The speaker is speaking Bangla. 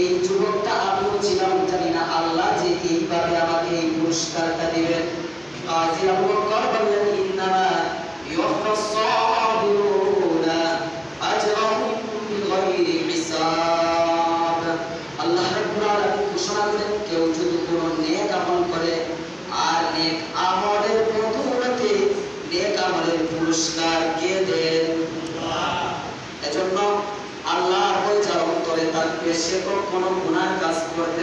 এই যুবকটা আমিও ছিলাম, জানি না আল্লাহ যে এইভাবে আমাকে এই পুরস্কারটা দিবেন। কাজী আবু বকর বললেন ইন্নামা ইউফাস আজরাহুম বিগাইরি হিসাব। আল্লাহ রাব্বুল আলামিন ঘোষণা করেন, কেউ যদি কোনো নেক আমল করে, আর নেক আমলের বদৌলতে নেক আমলের পুরস্কার কে দেন এজন্য তার পেশে কখনো গুনার কাজ করতে